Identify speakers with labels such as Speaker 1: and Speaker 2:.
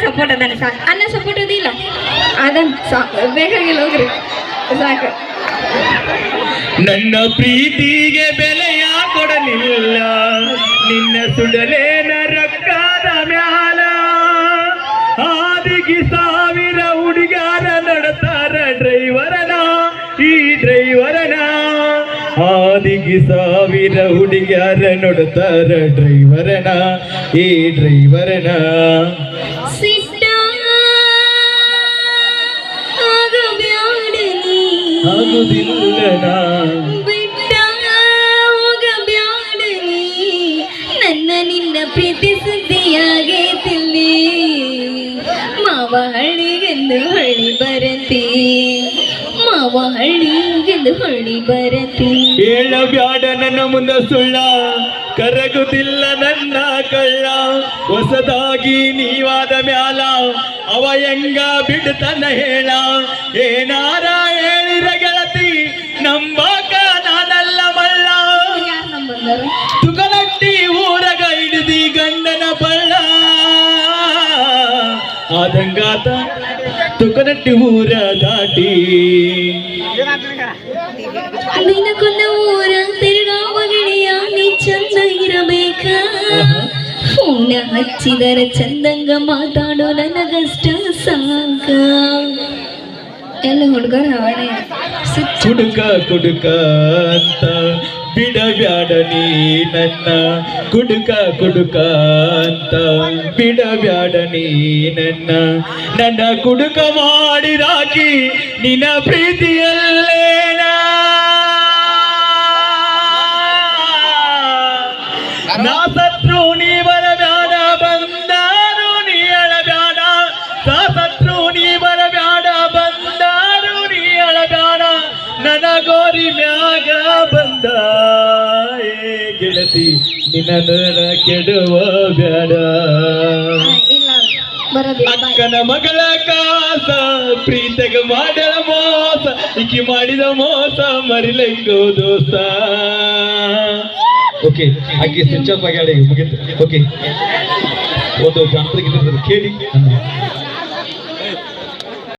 Speaker 1: Support ಅದಾನೆ ಸಾಕು. ಅನ್ನ support ಅದಿಲ್ಲ ಅದನ್ ಸಾಕು. ಬೇಕಾಗಿಲ್ಲ ಹೋಗ್ರಿ. ಸಾಕು.
Speaker 2: ನನ್ನ ಪ್ರೀತಿಗೆ ಬೆಲೆಯ ಕೊಡಲಿಲ್ಲ. ನಿನ್ನ ಸುಡಲೇನ ರಕ್ಕಾದ ಮ್ಯಾಲ. ಹಾದಿಗೆ ಸಾವಿರ ಹುಡುಗಾರ ನಡತಾರ ಡ್ರೈವರನ. ಈ ಡ್ರೈವರನ ಹಾದಿಗೆ ಸಾವಿರ ಹುಡುಗ್ಯಾರ ನೋಡ್ತಾರ ಡ್ರೈವರನ ಈ ಡ್ರೈವರನ. ಆಗುದಿಲ್ಲನಾ
Speaker 1: ನನ್ನ ನಿನ್ನ ಪ್ರೀತಿ ಸುದ್ದಿಯಾಗೈತಿಲ್ಲಿ. ಮಾವ ಹಳ್ಳಿಗೆಂದು ಹಳ್ಳಿ ಬರತಿ. ಮಾವ ಹಳ್ಳಿಗೆಂದು ಹಳ್ಳಿ ಬರತಿ.
Speaker 2: ಹೇಳಬ್ಯಾಡ ನನ್ನ ಮುಂದ ಸುಳ್ಳ. ಕರಗುದಿಲ್ಲ ನನ್ನ ಕಳ್ಳ. ಹೊಸದಾಗಿ ನೀವಾದ ಮ್ಯಾಲ. ಅವ ಹೆಂಗ ಬಿಡ್ತನ ಹೇಳ. ಏನಾರ ಹೇಳಿರ ಗೆಳತಿ ನಂಬಾಕ ನಾನಲ್ಲ ಮಳ್ಳ.
Speaker 1: ಬಂದರು
Speaker 2: ತುಕನಟ್ಟಿ ಊರಗ ಹಿಡಿದಿ ಗಂಡನ ಬಳ್ಳ ಆದಂಗಾತ ತುಕನಟ್ಟಿ ಊರ ದಾಟಿ
Speaker 1: ದಿನಕ್ಕೊಂದು ಊರ ತಿರುಗಾವ ಗಿಳಿಯ ನೀ ಚಂದ ಇರಬೇಕ ಫೋನ ಹಚ್ಚಿದರ ಚಂದಂಗ ಮಾತಾಡೋ ನನಗಷ್ಟ ಸಾಕ ಎಲ್ಲ ಹುಡುಗರ ಹವಣೆ ಸುತ್ತ
Speaker 2: ಕುಡುಕ ಕುಡುಕ ಅಂತ ಬಿಡಬ್ಯಾಡ ನೀ ನನ್ನ ಕುಡುಕ ಕುಡುಕ ಅಂತ. ಬಿಡಬ್ಯಾಡ ನೀ ನನ್ನ ನನ್ನ ಕುಡುಕ ಮಾಡಿದಾಕಿ ನಿನ್ನ ಪ್ರೀತಿಯಲ್ಲೇನ? ನಾ ಸತ್ರು ನೀ ನನ್ನ ಗೋರಿ ಮ್ಯಾಗ ಬಂದ. ಏ ಗೆಳತಿ ನಿನ್ನ ಕೆಡುವ
Speaker 1: ಬೇಡ.
Speaker 2: ಅಕ್ಕನ ಮಗಳ ಕಾಸ ಪ್ರೀತಗ ಮಾಡಿದ ಮೋಸ ಇಕ್ಕಿ ಮಾಡಿದ ಮೋಸ ಮರಿಲೆಂಗೋ ದೋಸ್ತ. ಓಕೆ ಅಕ್ಕಿ ಸ್ವಿಚ್ ಆಫ್ ಆಗಿ ಮುಗಿತು ಮುಗೀತು. ಓಕೆ. ಒಂದು ಗೀತೆ ಕೇಳಿ